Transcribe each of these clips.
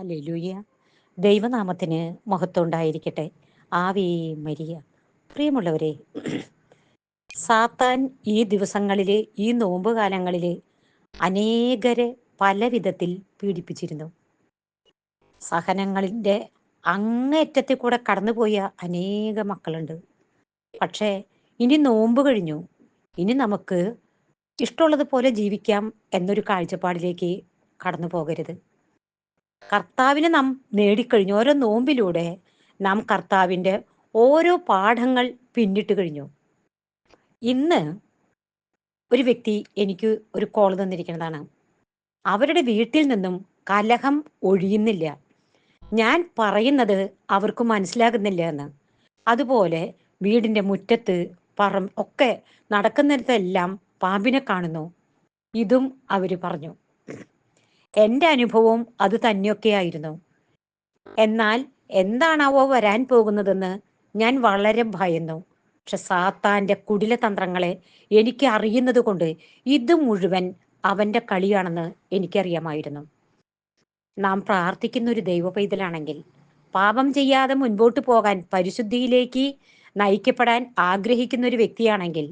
ഹാലലുയ ദൈവനാമത്തിന് മഹത്വം ഉണ്ടായിരിക്കട്ടെ ആവേ മരിയ. പ്രിയമുള്ളവരെ സാത്താൻ ഈ ദിവസങ്ങളിൽ ഈ നോമ്പ് കാലങ്ങളിൽ അനേകരെ പല വിധത്തിൽ പീഡിപ്പിച്ചിരുന്നു. സഹനങ്ങളിന്റെ അങ്ങേറ്റത്തിൽ കൂടെ കടന്നുപോയ അനേക മക്കളുണ്ട്. പക്ഷേ ഇനി നോമ്പ് കഴിഞ്ഞു. ഇനി നമുക്ക് ഇഷ്ടമുള്ളത് പോലെ ജീവിക്കാം എന്നൊരു കാഴ്ചപ്പാടിലേക്ക് കടന്നു പോകരുത് കർത്താവിനെ നാം നേടിക്കഴിഞ്ഞു ഓരോ നോമ്പിലൂടെ നാം കർത്താവിന്റെ ഓരോ പാഠങ്ങൾ പിന്നിട്ട് കഴിഞ്ഞു. ഇന്ന് ഒരു വ്യക്തി എനിക്ക് ഒരു കോൾ തന്നിരിക്കുന്നതാണ്. അവരുടെ വീട്ടിൽ നിന്നും കലഹം ഒഴിയുന്നില്ല. ഞാൻ പറയുന്നത് അവർക്ക് മനസ്സിലാകുന്നില്ല എന്ന്. അതുപോലെ വീടിന്റെ മുറ്റത്ത് പറം ഒക്കെ നടക്കുന്നിടത്തെല്ലാം പാമ്പിനെ കാണുന്നു. ഇതും അവർ പറഞ്ഞു. എന്റെ അനുഭവവും അത് തന്നെയൊക്കെയായിരുന്നു. എന്നാൽ എന്താണാവോ വരാൻ പോകുന്നതെന്ന് ഞാൻ വളരെ ഭയന്നു. പക്ഷെ സാത്താന്റെ കുടില തന്ത്രങ്ങളെ എനിക്ക് അറിയുന്നത് കൊണ്ട് ഇത് മുഴുവൻ അവന്റെ കളിയാണെന്ന് എനിക്കറിയാമായിരുന്നു. നാം പ്രാർത്ഥിക്കുന്ന ഒരു ദൈവ പൈതലാണെങ്കിൽ പാപം ചെയ്യാതെ മുൻപോട്ട് പോകാൻ പരിശുദ്ധിയിലേക്ക് നയിക്കപ്പെടാൻ ആഗ്രഹിക്കുന്ന ഒരു വ്യക്തിയാണെങ്കിൽ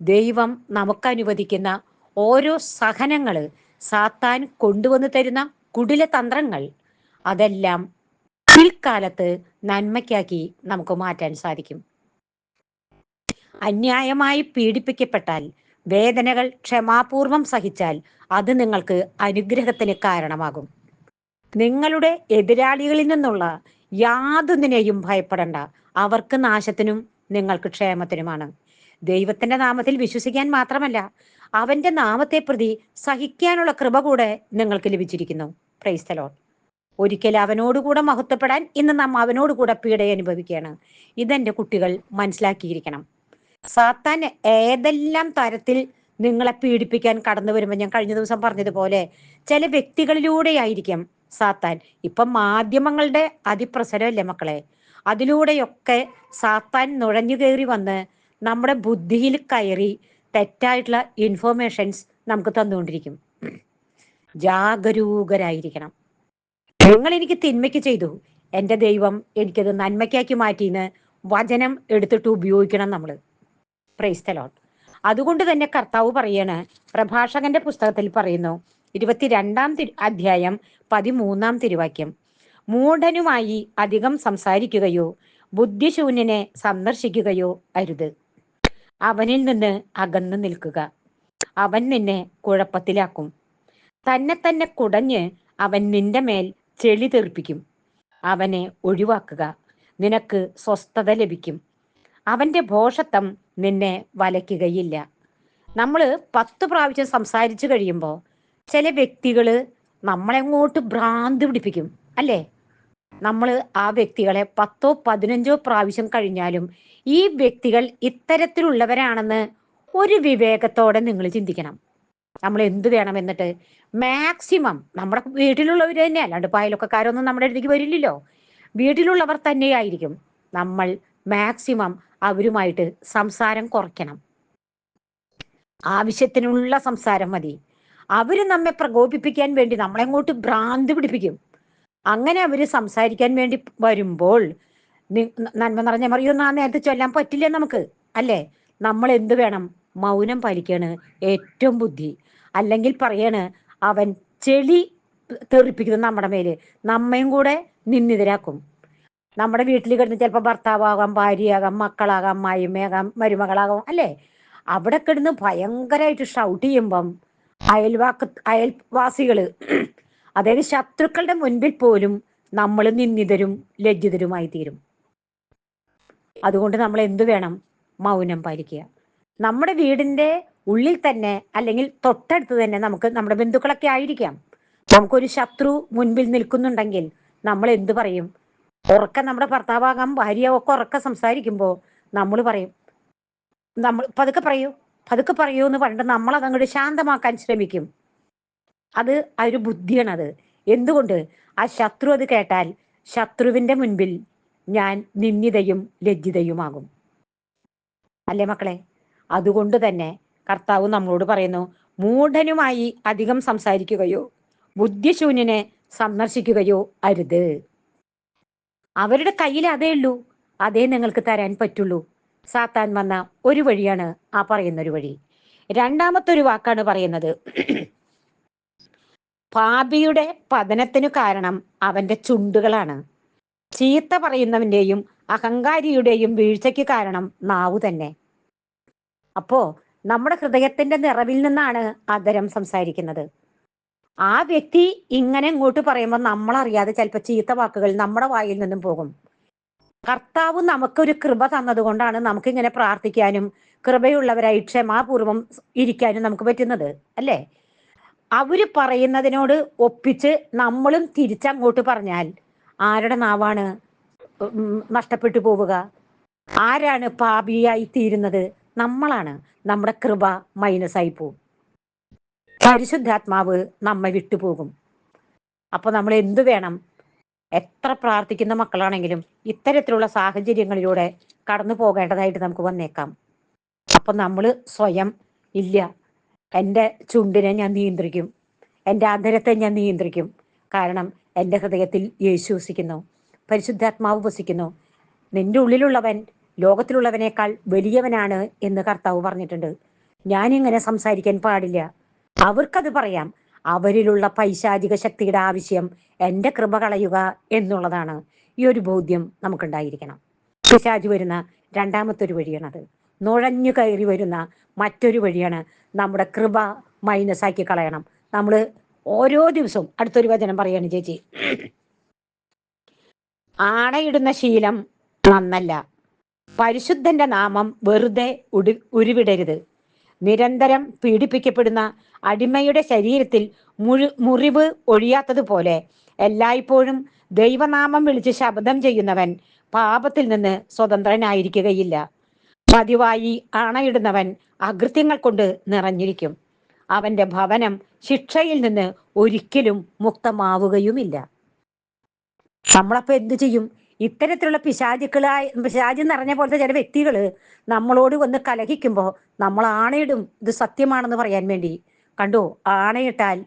ദൈവം നമുക്ക് അനുവദിക്കുന്ന ഓരോ സഹനങ്ങൾ സാത്താൻ കൊണ്ടുവന്നു തരുന്ന കുടില തന്ത്രങ്ങൾ അതെല്ലാം പിൽക്കാലത്ത് നന്മയ്ക്കാക്കി നമുക്ക് മാറ്റാൻ സാധിക്കും. അന്യായമായി പീഡിപ്പിക്കപ്പെട്ടാൽ വേദനകൾ ക്ഷമാപൂർവം സഹിച്ചാൽ അത് നിങ്ങൾക്ക് അനുഗ്രഹത്തിന് കാരണമാകും. നിങ്ങളുടെ എതിരാളികളിൽ നിന്നുള്ള യാതൊന്നിനെയും ഭയപ്പെടണ്ട. അവർക്ക് നാശത്തിനും നിങ്ങൾക്ക് ക്ഷേമത്തിനുമാണ്. ദൈവത്തിന്റെ നാമത്തിൽ വിശ്വസിക്കാൻ മാത്രമല്ല അവന്റെ നാമത്തെ പ്രതി സഹിക്കാനുള്ള കൃപ കൂടെ നിങ്ങൾക്ക് ലഭിച്ചിരിക്കുന്നു. പ്രൈസ് തലോൺ ഒരിക്കൽ അവനോടുകൂടെ മഹത്വപ്പെടാൻ ഇന്ന് നാം അവനോടുകൂടെ പീഡ അനുഭവിക്കുകയാണ്. ഇതെന്റെ കുട്ടികൾ മനസ്സിലാക്കിയിരിക്കണം. സാത്താൻ ഏതെല്ലാം തരത്തിൽ നിങ്ങളെ പീഡിപ്പിക്കാൻ കടന്നു വരുമ്പോൾ ഞാൻ കഴിഞ്ഞ ദിവസം പറഞ്ഞതുപോലെ ചില വ്യക്തികളിലൂടെയായിരിക്കും സാത്താൻ. ഇപ്പം മാധ്യമങ്ങളുടെ അതിപ്രസരമല്ലേ മക്കളെ? അതിലൂടെയൊക്കെ സാത്താൻ നുഴഞ്ഞു കയറി വന്ന് നമ്മുടെ ബുദ്ധിയിൽ കയറി തെറ്റായിട്ടുള്ള ഇൻഫോർമേഷൻസ് നമുക്ക് തന്നുകൊണ്ടിരിക്കും. ജാഗരൂകരായിരിക്കണം. നിങ്ങൾ എനിക്ക് തിന്മയ്ക്ക് ചെയ്തു. എന്റെ ദൈവം എനിക്കത് നന്മയ്ക്കാക്കി മാറ്റിയെന്ന് വചനം എടുത്തിട്ട് ഉപയോഗിക്കണം നമ്മൾ പ്രൈസ്തലോട്ട് അതുകൊണ്ട് തന്നെ കർത്താവ് പറയാണ് പ്രഭാഷകന്റെ പുസ്തകത്തിൽ പറയുന്നു ഇരുപത്തിരണ്ടാം തിരു അധ്യായം പതിമൂന്നാം തിരുവാക്യം. മൂഢനുമായി അധികം സംസാരിക്കുകയോ ബുദ്ധിശൂന്യനെ സന്ദർശിക്കുകയോ അരുത്. അവനിൽ നിന്ന് അകന്നു നിൽക്കുക. അവൻ നിന്നെ കുഴപ്പത്തിലാക്കും. തന്നെ തന്നെ കുടഞ്ഞ് അവൻ നിന്റെ മേൽ ചെളി തെറിപ്പിക്കും. അവനെ ഒഴിവാക്കുക. നിനക്ക് സ്വസ്ഥത ലഭിക്കും. അവന്റെ ഭോഷത്വം നിന്നെ വലയ്ക്കുകയില്ല. നമ്മൾ പത്ത് പ്രാവശ്യം സംസാരിച്ചു കഴിയുമ്പോൾ ചില വ്യക്തികൾ നമ്മളെങ്ങോട്ട് ഭ്രാന്ത് പിടിപ്പിക്കും അല്ലേ? നമ്മൾ ആ വ്യക്തികളെ പത്തോ പതിനഞ്ചോ പ്രാവശ്യം കഴിഞ്ഞാലും ഈ വ്യക്തികൾ ഇത്തരത്തിലുള്ളവരാണെന്ന് ഒരു വിവേകത്തോടെ നിങ്ങൾ ചിന്തിക്കണം. നമ്മൾ എന്ത് വേണം എന്നിട്ട് മാക്സിമം നമ്മുടെ വീട്ടിലുള്ളവർ തന്നെ അല്ലാണ്ട് പായലൊക്കെക്കാരൊന്നും നമ്മുടെ അടുത്തേക്ക് വരില്ലല്ലോ. വീട്ടിലുള്ളവർ തന്നെയായിരിക്കും നമ്മൾ മാക്സിമം അവരുമായിട്ട് സംസാരം കുറയ്ക്കണം. ആവശ്യത്തിനുള്ള സംസാരം മതി. അവർ നമ്മെ പ്രകോപിപ്പിക്കാൻ വേണ്ടി നമ്മളെങ്ങോട്ട് ഭ്രാന്ത് പിടിപ്പിക്കും? അങ്ങനെ അവർ സംസാരിക്കാൻ വേണ്ടി വരുമ്പോൾ നന്മ നിറഞ്ഞ മറിയൊന്നും ആ നേരത്തെ ചൊല്ലാൻ പറ്റില്ല നമുക്ക്. അല്ലേ? നമ്മൾ എന്ത് വേണം? മൗനം പാലിക്കാണ് ഏറ്റവും ബുദ്ധി. അല്ലെങ്കിൽ പറയാണ് അവൻ ചെളി തെറിപ്പിക്കുന്നത് നമ്മുടെ മേൽ. നമ്മയും കൂടെ നിന്നിതരാക്കും നമ്മുടെ വീട്ടിൽ കിടന്ന് ചിലപ്പോൾ ഭർത്താവാകാം ഭാര്യയാകാം മക്കളാകാം അമ്മായിമ്മയാകാം മരുമകളാകാം അല്ലേ? അവിടെ കിടന്ന് ഭയങ്കരമായിട്ട് ഷൗട്ട് ചെയ്യുമ്പം അയൽവാക്ക അയൽവാസികൾ അതായത് ശത്രുക്കളുടെ മുൻപിൽ പോലും നമ്മൾ നിന്ദിതരും ലജ്ജിതരുമായി തീരും അതുകൊണ്ട് നമ്മൾ എന്തു വേണം? മൗനം പാലിക്കുക. നമ്മുടെ വീടിന്റെ ഉള്ളിൽ തന്നെ അല്ലെങ്കിൽ തൊട്ടടുത്ത് തന്നെ നമുക്ക് നമ്മുടെ ബന്ധുക്കളൊക്കെ ആയിരിക്കാം. നമുക്കൊരു ശത്രു മുൻപിൽ നിൽക്കുന്നുണ്ടെങ്കിൽ നമ്മൾ എന്തു പറയും? ഉറക്കം നമ്മുടെ ഭർത്താവാകാം ഭാര്യ ഒക്കെ ഉറക്കം സംസാരിക്കുമ്പോൾ നമ്മൾ പറയും നമ്മൾ പതുക്കെ പറയൂ പതുക്കെ പറയൂ എന്ന് പറഞ്ഞിട്ട് നമ്മൾ അതങ്ങോട്ട് ശാന്തമാക്കാൻ ശ്രമിക്കും. അത് ആ ഒരു ബുദ്ധിയാണ് അത് എന്തുകൊണ്ട്? ആ ശത്രു അത് കേട്ടാൽ ശത്രുവിന്റെ മുൻപിൽ ഞാൻ നിന്ദിതയും ലജ്ജിതയുമാകും. അല്ലേ മക്കളെ? അതുകൊണ്ട് തന്നെ കർത്താവ് നമ്മളോട് പറയുന്നു മൂഢനുമായി അധികം സംസാരിക്കുകയോ ബുദ്ധിശൂന്യനെ സന്ദർശിക്കുകയോ അരുത്. അവരുടെ കയ്യിൽ അതേ ഉള്ളൂ. അതേ നിങ്ങൾക്ക് തരാൻ പറ്റുള്ളൂ. സാത്താൻ വന്ന ഒരു വഴിയാണ് ആ പറയുന്ന ഒരു വഴി. രണ്ടാമത്തെ ഒരു വാക്കാണ് പറയുന്നത്. പാപിയുടെ പതനത്തിനു കാരണം അവന്റെ ചുണ്ടുകളാണ്. ചീത്ത പറയുന്നവന്റെയും അഹങ്കാരിയുടെയും വീഴ്ചയ്ക്ക് കാരണം നാവ് തന്നെ. അപ്പോ നമ്മുടെ ഹൃദയത്തിന്റെ നിറവിൽ നിന്നാണ് അധരം സംസാരിക്കുന്നത്. ആ വ്യക്തി ഇങ്ങനെ ഇങ്ങോട്ട് പറയുമ്പോൾ നമ്മളറിയാതെ ചിലപ്പോൾ ചീത്ത വാക്കുകൾ നമ്മുടെ വായിൽ നിന്നും പോകും. കർത്താവ് നമുക്കൊരു കൃപ തന്നതുകൊണ്ടാണ് നമുക്ക് ഇങ്ങനെ പ്രാർത്ഥിക്കാനും കൃപയുള്ളവരായി ക്ഷമാപൂർവം ഇരിക്കാനും നമുക്ക് പറ്റുന്നത് അല്ലേ? അവർ പറയുന്നതിനോട് ഒപ്പിച്ച് നമ്മളും തിരിച്ചങ്ങോട്ട് പറഞ്ഞാൽ ആരുടെ നാവാണ് നഷ്ടപ്പെട്ടു പോവുക? ആരാണ് പാപിയായി തീരുന്നത്? നമ്മളാണ്. നമ്മുടെ കൃപ മൈനസ് ആയി പോവും. പരിശുദ്ധാത്മാവ് നമ്മെ വിട്ടുപോകും അപ്പൊ നമ്മൾ എന്തു വേണം? എത്ര പ്രാർത്ഥിക്കുന്ന മക്കളാണെങ്കിലും ഇത്തരത്തിലുള്ള സാഹചര്യങ്ങളിലൂടെ കടന്നു പോകേണ്ടതായിട്ട് നമുക്ക് വന്നേക്കാം. അപ്പൊ നമ്മൾ സ്വയം ഇല്ല. എന്റെ ചുണ്ടിനെ ഞാൻ നിയന്ത്രിക്കും. എന്റെ അന്തരത്തെ ഞാൻ നിയന്ത്രിക്കും. കാരണം എന്റെ ഹൃദയത്തിൽ യേശു വസിക്കുന്നു. പരിശുദ്ധാത്മാവ് വസിക്കുന്നു. നിന്റെ ഉള്ളിലുള്ളവൻ ലോകത്തിലുള്ളവനേക്കാൾ വലിയവനാണ് എന്ന് കർത്താവ് പറഞ്ഞിട്ടുണ്ട്. ഞാൻ ഞാനിങ്ങനെ സംസാരിക്കാൻ പാടില്ല. അവർക്കത് പറയാം. അവരിലുള്ള പൈശാചിക ശക്തിയുടെ ആവശ്യം എന്റെ കൃപ കളയുക എന്നുള്ളതാണ്. ഈ ഒരു ബോധ്യം നമുക്കുണ്ടായിരിക്കണം. പിശാജ് വരുന്ന രണ്ടാമത്തെ ഒരു വഴിയാണത്. നുഴഞ്ഞു കയറി വരുന്ന മറ്റൊരു വഴിയാണ് നമ്മുടെ കൃപ മൈനസ് ആക്കി കളയണം. നമ്മൾ ഓരോ ദിവസവും അടുത്തൊരു വചനം പറയാണ് ചേച്ചി. ആണയിടുന്ന ശീലം നന്നല്ല. പരിശുദ്ധന്റെ നാമം വെറുതെ ഉടി ഉരുവിടരുത്. നിരന്തരം പീഡിപ്പിക്കപ്പെടുന്ന അടിമയുടെ ശരീരത്തിൽ മുഴു മുറിവ് ഒഴിയാത്തതുപോലെ എല്ലായ്പ്പോഴും ദൈവനാമം വിളിച്ച് ശബ്ദം ചെയ്യുന്നവൻ പാപത്തിൽ നിന്ന് സ്വതന്ത്രനായിരിക്കുകയില്ല. പതിവായി അണയിടുന്നവൻ അകൃത്യങ്ങൾ കൊണ്ട് നിറഞ്ഞിരിക്കും. അവന്റെ ഭവനം ശിക്ഷയിൽ നിന്ന് ഒരിക്കലും മുക്തമാവുകയുമില്ല. നമ്മളപ്പോ എന്തു ചെയ്യും? ഇത്തരത്തിലുള്ള പിശാചുക്കളായ പിശാചി നിറഞ്ഞ പോലത്തെ ചില വ്യക്തികൾ നമ്മളോട് വന്ന് കലഹിക്കുമ്പോൾ നമ്മൾ ആണയിടും. ഇത് സത്യമാണെന്ന് പറയാൻ വേണ്ടി. കണ്ടോ? ആണയിട്ടാൽ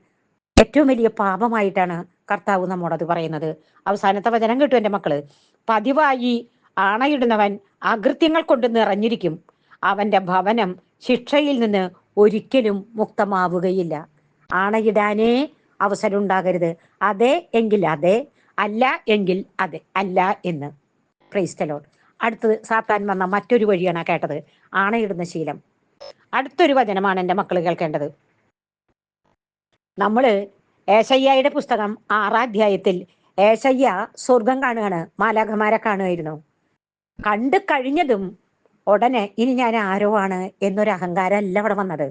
ഏറ്റവും വലിയ പാപമായിട്ടാണ് കർത്താവ് നമ്മോടത് പറയുന്നത്. അവസാനത്തെ വചനം കിട്ടും എന്റെ മക്കൾ. പതിവായി ആണയിടുന്നവൻ അകൃത്യങ്ങൾ കൊണ്ട് നിറഞ്ഞിരിക്കും. അവന്റെ ഭവനം ശിക്ഷയിൽ നിന്ന് ഒരിക്കലും മുക്തമാവുകയില്ല. ആണയിടാനേ അവസരം ഉണ്ടാകരുത് അതെ എങ്കിൽ അതെ അല്ല എങ്കിൽ അതെ അല്ല എന്ന്. പ്രൈസ്തലോൺ അടുത്തത് സാത്താൻ വന്ന മറ്റൊരു വഴിയാണ് കേട്ടത്. ആണയിടുന്ന ശീലം. അടുത്തൊരു വചനമാണ് എന്റെ മക്കൾ കേൾക്കേണ്ടത്. നമ്മൾ ഏശയ്യയുടെ പുസ്തകം ആറാധ്യായത്തിൽ ഏശയ്യ സ്വർഗം കാണുകയാണ് മാലാഖമാരെ കാണുമായിരുന്നു കണ്ടു കഴിഞ്ഞതും ഉടനെ ഇനി ഞാൻ ആരോ ആണ് എന്നൊരു അഹങ്കാരം അല്ല അവിടെ വന്നത്.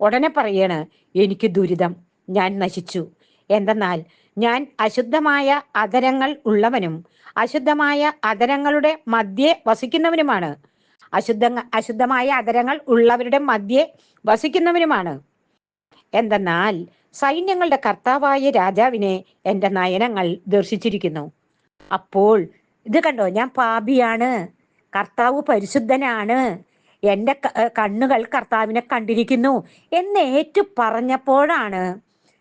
ഉടനെ പറയാണ് എനിക്ക് ദുരിതം. ഞാൻ നശിച്ചു. എന്തെന്നാൽ ഞാൻ അശുദ്ധമായ അതരങ്ങൾ ഉള്ളവനും അശുദ്ധമായ അതരങ്ങളുടെ മധ്യേ വസിക്കുന്നവനുമാണ്. അശുദ്ധ അശുദ്ധമായ അതരങ്ങൾ ഉള്ളവരുടെ മധ്യേ വസിക്കുന്നവനുമാണ്. എന്തെന്നാൽ സൈന്യങ്ങളുടെ കർത്താവായ രാജാവിനെ എന്റെ നയനങ്ങൾ ദർശിച്ചിരിക്കുന്നു. അപ്പോൾ ഇത് കണ്ടോ? ഞാൻ പാപിയാണ്. കർത്താവ് പരിശുദ്ധനാണ്. എന്റെ കണ്ണുകൾ കർത്താവിനെ കണ്ടിരിക്കുന്നു എന്ന് ഏറ്റു പറഞ്ഞപ്പോഴാണ്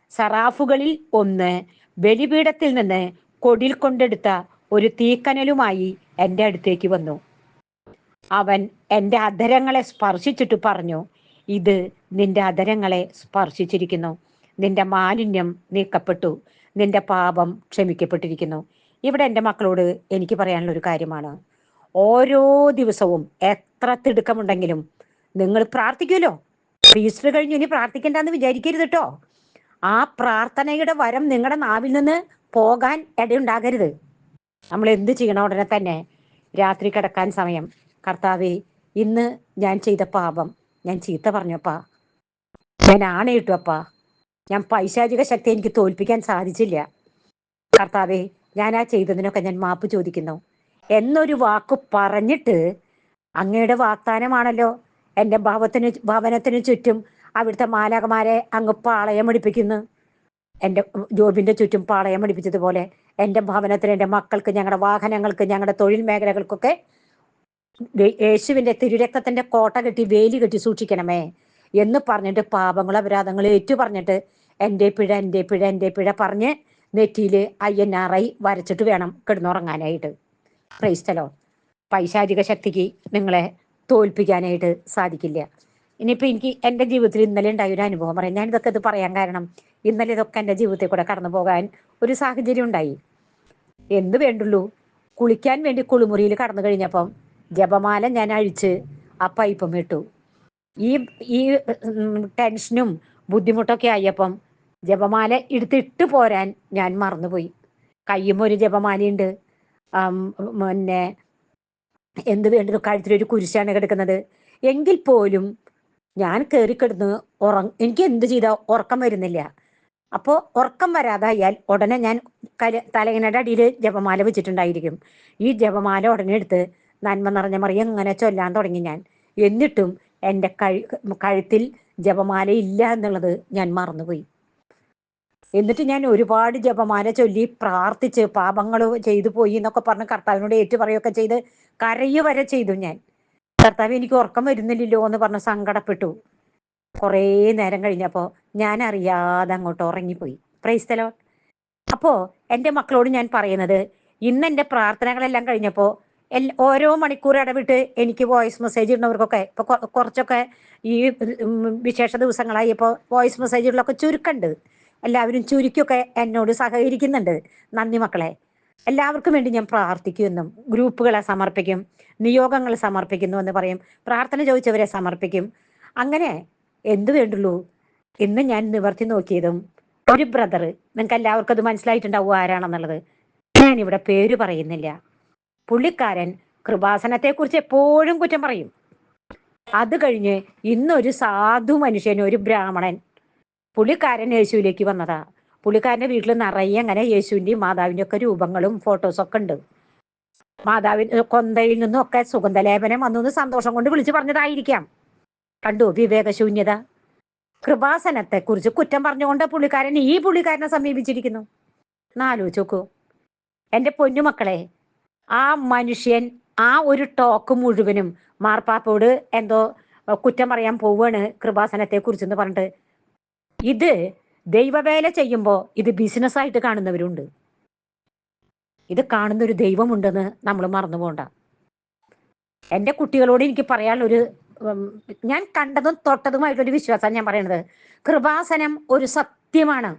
സറാഫുകളിൽ ഒന്ന് ബലിപീഠത്തിൽ നിന്ന് കൊടിയിൽ കൊണ്ടെടുത്ത ഒരു തീക്കനലുമായി എന്റെ അടുത്തേക്ക് വന്നു. അവൻ എന്റെ അധരങ്ങളെ സ്പർശിച്ചിട്ട് പറഞ്ഞു ഇത് നിന്റെ അധരങ്ങളെ സ്പർശിച്ചിരിക്കുന്നു. നിന്റെ മാലിന്യം നീക്കപ്പെട്ടു. നിന്റെ പാപം ക്ഷമിക്കപ്പെട്ടിരിക്കുന്നു. ഇവിടെ എന്റെ മക്കളോട് എനിക്ക് പറയാനുള്ള ഒരു കാര്യമാണ്. ഓരോ ദിവസവും എത്ര തിടുക്കമുണ്ടെങ്കിലും നിങ്ങൾ പ്രാർത്ഥിക്കുമല്ലോ ഈസ്റ്റർ കഴിഞ്ഞ് ഇനി പ്രാർത്ഥിക്കണ്ടെന്ന് വിചാരിക്കരുത് കേട്ടോ ആ പ്രാർത്ഥനയുടെ വരം നിങ്ങളുടെ നാവിൽ നിന്ന് പോകാൻ ഇടയുണ്ടാകരുത്. നമ്മൾ എന്ത് ചെയ്യണം ഉടനെ തന്നെ? രാത്രി കിടക്കാൻ സമയം. കർത്താവേ ഇന്ന് ഞാൻ ചെയ്ത പാപം ഞാൻ ചീത്ത പറഞ്ഞപ്പാ ഞാൻ ആണയിട്ടു അപ്പാ ഞാൻ പൈശാചിക ശക്തി എനിക്ക് തോൽപ്പിക്കാൻ സാധിച്ചില്ല. കർത്താവേ ഞാൻ ആ ചെയ്തതിനൊക്കെ ഞാൻ മാപ്പ് ചോദിക്കുന്നു. എന്നൊരു വാക്ക് പറഞ്ഞിട്ട് അങ്ങയുടെ വാഗ്ദാനമാണല്ലോ. എന്റെ ഭാവത്തിന് ഭവനത്തിന് ചുറ്റും അവിടുത്തെ മാലകമാരെ അങ്ങ് പാളയം അടിപ്പിക്കുന്നു എന്റെ ജോബിന്റെ ചുറ്റും പാളയം അടിപ്പിച്ചതുപോലെ എന്റെ ഭവനത്തിന് എന്റെ മക്കൾക്ക് ഞങ്ങളുടെ വാഹനങ്ങൾക്ക് ഞങ്ങളുടെ തൊഴിൽ മേഖലകൾക്കൊക്കെ യേശുവിന്റെ യേശുവിന്റെ തിരുരക്തത്തിന്റെ കോട്ട കെട്ടി വേലി കെട്ടി സൂക്ഷിക്കണമേ എന്ന് പറഞ്ഞിട്ട് പാപങ്ങൾ അപരാധങ്ങൾ ഏറ്റു പറഞ്ഞിട്ട് എന്റെ പിഴ എന്റെ പിഴ എന്റെ പിഴ പറഞ്ഞ് നെറ്റിയിൽ ഐ എൻ ആർ ഐ വരച്ചിട്ട് വേണം കിടന്നുറങ്ങാനായിട്ട്. ക്രൈസ്തലോ പൈശാചിക ശക്തിക്ക് നിങ്ങളെ തോൽപ്പിക്കാനായിട്ട് സാധിക്കില്ല. ഇനിയിപ്പോൾ എനിക്ക് എന്റെ ജീവിതത്തിൽ ഇന്നലെ ഉണ്ടായ ഒരു അനുഭവം പറയാം. ഞാൻ ഇതൊക്കെ ഇത് പറയാൻ കാരണം ഇന്നലെ ഇതൊക്കെ എന്റെ ജീവിതത്തിൽ കൂടെ കടന്നു പോകാൻ ഒരു സാഹചര്യം ഉണ്ടായി. എന്ത് വേണ്ടുള്ളൂ? കുളിക്കാൻ വേണ്ടി കുളിമുറിയിൽ കടന്നു കഴിഞ്ഞപ്പം ജപമാല ഞാൻ അഴിച്ച് ആ പൈപ്പം ഇട്ടു. ഈ ഈ ടെൻഷനും ബുദ്ധിമുട്ടൊക്കെ ആയപ്പം ജപമാല എടുത്തിട്ട് പോരാൻ ഞാൻ മറന്നുപോയി. കയ്യും ഒരു ജപമാലയുണ്ട്. പിന്നെ എന്ത് വേണ്ടത്? കഴുത്തിലൊരു കുരിശാണ് കിടക്കുന്നത്. എങ്കിൽ പോലും ഞാൻ കയറി കിടന്ന് ഉറങ്ങ എനിക്ക് എന്ത് ചെയ്താൽ ഉറക്കം വരുന്നില്ല. അപ്പോൾ ഉറക്കം വരാതായാൽ ഉടനെ ഞാൻ കല തലയിനയുടെ അടിയിൽ ജപമാല വെച്ചിട്ടുണ്ടായിരിക്കും. ഈ ജപമാല ഉടനെ എടുത്ത് നന്മ നിറഞ്ഞ മറിയ ഇങ്ങനെ ചൊല്ലാൻ തുടങ്ങി ഞാൻ. എന്നിട്ടും എന്റെ കഴു കഴുത്തിൽ ജപമാല ഇല്ല എന്നുള്ളത് ഞാൻ മറന്നുപോയി. എന്നിട്ട് ഞാൻ ഒരുപാട് ജപമാല ചൊല്ലി പ്രാർത്ഥിച്ച് പാപങ്ങൾ ചെയ്തു പോയി എന്നൊക്കെ പറഞ്ഞ് കർത്താവിനോട് ഏറ്റു പറയുകയൊക്കെ ചെയ്ത് കരയു വരെ ചെയ്തു ഞാൻ. കർത്താവ് എനിക്ക് ഉറക്കം വരുന്നില്ലല്ലോ എന്ന് പറഞ്ഞ് സങ്കടപ്പെട്ടു. കുറേ നേരം കഴിഞ്ഞപ്പോൾ ഞാൻ അറിയാതെ അങ്ങോട്ട് ഉറങ്ങിപ്പോയി. പ്രൈസ്തലോ അപ്പോ എന്റെ മക്കളോട് ഞാൻ പറയുന്നത് ഇന്ന് എന്റെ പ്രാർത്ഥനകളെല്ലാം കഴിഞ്ഞപ്പോൾ ഓരോ മണിക്കൂർ ഇടവിട്ട് എനിക്ക് വോയിസ് മെസ്സേജ് ഇടുന്നവർക്കൊക്കെ ഇപ്പൊ കുറച്ചൊക്കെ ഈ വിശേഷ ദിവസങ്ങളായി ഇപ്പോൾ വോയിസ് മെസ്സേജുകളൊക്കെ ചുരുക്കണ്ട്. എല്ലാവരും ചുരുക്കൊക്കെ എന്നോട് സഹകരിക്കുന്നുണ്ട്. നന്ദി മക്കളെ. എല്ലാവർക്കും വേണ്ടി ഞാൻ പ്രാർത്ഥിക്കുമെന്നും ഗ്രൂപ്പുകളെ സമർപ്പിക്കും. നിയോഗങ്ങൾ സമർപ്പിക്കുന്നു എന്ന് പറയും. പ്രാർത്ഥന ചോദിച്ചവരെ സമർപ്പിക്കും. അങ്ങനെ എന്തു വേണ്ടുള്ളൂ? ഇന്ന് ഞാൻ നിവർത്തി നോക്കിയതും ഒരു ബ്രദർ നിങ്ങൾക്ക് എല്ലാവർക്കും അത് മനസ്സിലായിട്ടുണ്ടാവും ആരാണെന്നുള്ളത്. ഞാൻ ഇവിടെ പേര് പറയുന്നില്ല. പുള്ളിക്കാരൻ കൃപാസനത്തെ കുറിച്ച് എപ്പോഴും കുറ്റം പറയും. അത് കഴിഞ്ഞ് ഇന്നൊരു സാധു മനുഷ്യൻ ഒരു ബ്രാഹ്മണൻ പുള്ളിക്കാരൻ യേശുവിലേക്ക് വന്നതാ. പുള്ളിക്കാരന്റെ വീട്ടിൽ നിറയെ അങ്ങനെ യേശുവിന്റെയും മാതാവിന്റെ ഒക്കെ രൂപങ്ങളും ഫോട്ടോസും ഒക്കെ ഉണ്ട്. മാതാവിന് കൊന്തയിൽ നിന്നും ഒക്കെ സുഗന്ധലേപനം വന്നു സന്തോഷം കൊണ്ട് വിളിച്ചു പറഞ്ഞതായിരിക്കാം. കണ്ടു? വിവേകശൂന്യത. കൃപാസനത്തെ കുറിച്ച് കുറ്റം പറഞ്ഞുകൊണ്ട് പുള്ളിക്കാരൻ ഈ പുള്ളിക്കാരനെ സമീപിച്ചിരിക്കുന്നു. എന്നാലോചിച്ച് നോക്കൂ. എന്റെ പൊന്നുമക്കളെ ആ മനുഷ്യൻ ആ ഒരു ടോക്ക് മുഴുവനും മാർപ്പാപ്പോട് എന്തോ കുറ്റം പറയാൻ പോവാണ് കൃപാസനത്തെ കുറിച്ചെന്ന് പറഞ്ഞിട്ട്. ഇത് ദൈവവേല ചെയ്യുമ്പോൾ ഇത് ബിസിനസ്സായിട്ട് കാണുന്നവരുണ്ട്. ഇത് കാണുന്ന ഒരു ദൈവമുണ്ടെന്ന് നമ്മൾ മറന്നു പോണ്ട. എന്റെ കുട്ടികളോട് എനിക്ക് പറയാനുള്ളൊരു ഞാൻ കണ്ടതും തൊട്ടതുമായിട്ടൊരു വിശ്വാസം ഞാൻ പറയണത്. കൃപാസനം ഒരു സത്യമാണ്.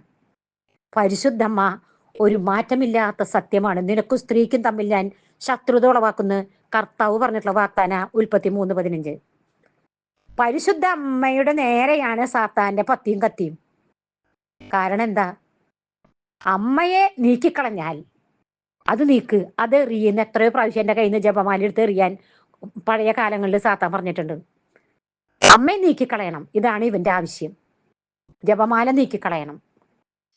പരിശുദ്ധമ്മ ഒരു മാറ്റമില്ലാത്ത സത്യമാണ്. നിനക്കും സ്ത്രീക്കും തമ്മിൽ ഞാൻ ശത്രുത ഉളവാക്കുന്ന. കർത്താവ് പറഞ്ഞിട്ടുള്ള വാർത്താന ഉൽപ്പത്തി മൂന്ന് പതിനഞ്ച്. പരിശുദ്ധ അമ്മയുടെ നേരെയാണ് സാത്താന്റെ പത്തിയും കത്തിയും. കാരണം എന്താ? അമ്മയെ നീക്കിക്കളഞ്ഞാൽ അത് നീക്ക്. അത് എറിയുന്ന എത്രയോ പ്രാവശ്യം എന്റെ കയ്യിൽ നിന്ന് ജപമാല എടുത്ത് എറിയാൻ പഴയ കാലങ്ങളിൽ സാത്താൻ പറഞ്ഞിട്ടുണ്ട്. അമ്മയെ നീക്കിക്കളയണം. ഇതാണ് ഇവന്റെ ആവശ്യം. ജപമാല നീക്കിക്കളയണം.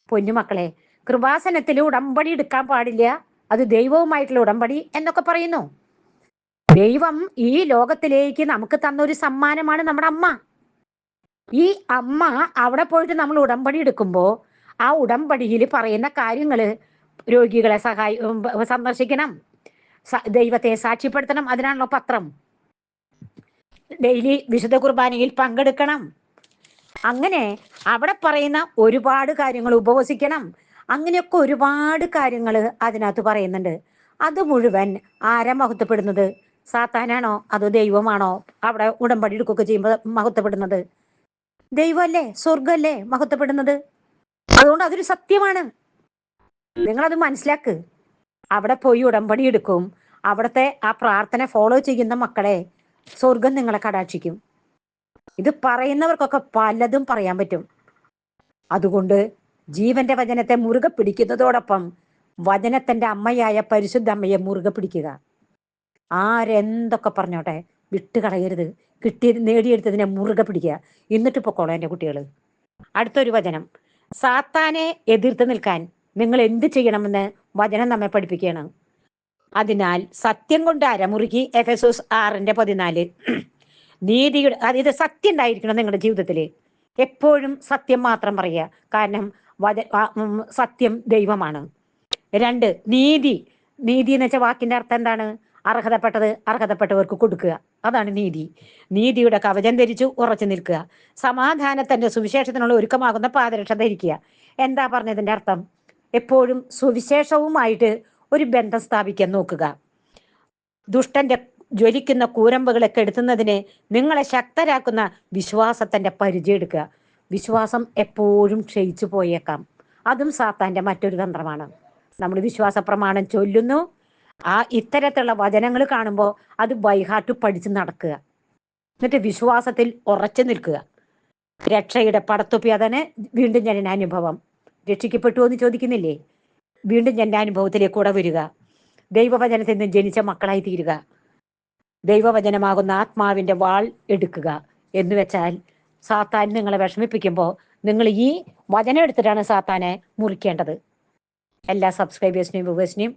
പൊന്നുമക്കളെ കൃപാസനത്തിൽ ഉടമ്പടി എടുക്കാൻ പാടില്ല. അത് ദൈവവുമായിട്ടുള്ള ഉടമ്പടി എന്നൊക്കെ പറയുന്നു. ദൈവം ഈ ലോകത്തിലേക്ക് നമുക്ക് തന്ന ഒരു സമ്മാനമാണ് നമ്മുടെ അമ്മ. ഈ അമ്മ അവിടെ പോയിട്ട് നമ്മൾ ഉടമ്പടി എടുക്കുമ്പോൾ ആ ഉടമ്പടിയിൽ പറയുന്ന കാര്യങ്ങൾ രോഗികളെ സഹായി സന്ദർശിക്കണം. ദൈവത്തെ സാക്ഷ്യപ്പെടുത്തണം. അതിനാണല്ലോ പത്രം. ഡെയിലി വിശുദ്ധ കുർബാനയിൽ പങ്കെടുക്കണം. അങ്ങനെ അവിടെ പറയുന്ന ഒരുപാട് കാര്യങ്ങൾ ഉപവസിക്കണം. അങ്ങനെയൊക്കെ ഒരുപാട് കാര്യങ്ങൾ അതിനകത്ത് പറയുന്നുണ്ട്. അത് മുഴുവൻ ആരാ മഹത്വപ്പെടുന്നത്? സാത്താനാണോ? അതോ ദൈവമാണോ? അവിടെ ഉടമ്പടി എടുക്കുകയൊക്കെ ചെയ്യുമ്പോൾ മഹത്വപ്പെടുന്നത്. ദൈവമല്ലേ? സ്വർഗല്ലേ മഹത്വപ്പെടുന്നത്? അതുകൊണ്ട് അതൊരു സത്യമാണ്. നിങ്ങൾ അത് മനസ്സിലാക്ക്. അവിടെ പോയി ഉടമ്പടി എടുക്കും. അവിടുത്തെ ആ പ്രാർത്ഥന ഫോളോ ചെയ്യുന്ന മക്കളെ സ്വർഗം നിങ്ങളെ കടാക്ഷിക്കും. ഇത് പറയുന്നവർക്കൊക്കെ പലതും പറയാൻ പറ്റും. അതുകൊണ്ട് ജീവന്റെ വചനത്തെ മുറുകെ പിടിക്കുന്നതോടൊപ്പം വചനത്തിന്റെ അമ്മയായ പരിശുദ്ധ അമ്മയെ മുറുകെ പിടിക്കുക. ആരെന്തൊക്കെ പറഞ്ഞോട്ടെ വിട്ടുകളയരുത്. കിട്ടി നേടിയെടുത്തതിനെ മുറുകെ പിടിക്കുക. എന്നിട്ട് പൊക്കോളൂ എന്റെ കുട്ടികൾ അടുത്തൊരു വചനം. സാത്താനെ എതിർത്ത് നിൽക്കാൻ നിങ്ങൾ എന്ത് ചെയ്യണമെന്ന് വചനം നമ്മെ പഠിപ്പിക്കുകയാണ്. അതിനാൽ സത്യം കൊണ്ട് അരമുറുക്കി എഫ് എസ് എസ് ആറിന്റെ പതിനാല്. നീതിയുടെ അതായത് സത്യം ഉണ്ടായിരിക്കണം നിങ്ങളുടെ ജീവിതത്തിൽ എപ്പോഴും സത്യം മാത്രം പറയുക. കാരണം വച സത്യം ദൈവമാണ്. രണ്ട് നീതി. നീതി എന്ന് വെച്ചാൽ വാക്കിന്റെ അർത്ഥം എന്താണ്? അർഹതപ്പെട്ടത് അർഹതപ്പെട്ടവർക്ക് കൊടുക്കുക. അതാണ് നീതി. നീതിയുടെ കവചം ധരിച്ചു ഉറച്ചു നിൽക്കുക. സമാധാനത്തിന്റെ സുവിശേഷത്തിനുള്ള ഒരുക്കമാകുന്ന പാദരക്ഷ ധരിക്കുക. എന്താ പറഞ്ഞതിന്റെ അർത്ഥം? എപ്പോഴും സുവിശേഷവുമായിട്ട് ഒരു ബന്ധം സ്ഥാപിക്കാൻ നോക്കുക. ദുഷ്ടന്റെ ജ്വലിക്കുന്ന കൂരമ്പുകളെ കെടുത്തുന്നതിന് നിങ്ങളെ ശക്തരാക്കുന്ന വിശ്വാസത്തിന്റെ പരിചയം എടുക്കുക. വിശ്വാസം എപ്പോഴും ക്ഷയിച്ചു പോയേക്കാം. അതും സാത്താന്റെ മറ്റൊരു തന്ത്രമാണ്. നമ്മൾ വിശ്വാസ പ്രമാണം ചൊല്ലുന്നു. ആ ഇത്തരത്തിലുള്ള വചനങ്ങൾ കാണുമ്പോൾ അത് ബൈഹാർട്ട് പഠിച്ച് നടക്കുക. എന്നിട്ട് വിശ്വാസത്തിൽ ഉറച്ചു നിൽക്കുക. രക്ഷയുടെ പടത്തൊപ്പി അതന്നെ വീണ്ടും ജനനാനുഭവം രക്ഷിക്കപ്പെട്ടു എന്ന് ചോദിക്കുന്നില്ലേ? വീണ്ടും ജനനാനുഭവത്തിലേക്ക് കൂടെ വരിക. ദൈവവചനത്തിൽ നിന്ന് ജനിച്ച മക്കളായി തീരുക. ദൈവവചനമാകുന്ന ആത്മാവിന്റെ വാൾ എടുക്കുക. എന്ന് വെച്ചാൽ സാത്താൻ നിങ്ങളെ വിഷമിപ്പിക്കുമ്പോൾ നിങ്ങൾ ഈ വചനം എടുത്തിട്ടാണ് സാത്താനെ മുറിക്കേണ്ടത്. എല്ലാ സബ്സ്ക്രൈബേഴ്സിനെയും വ്യൂവേഴ്സിനെയും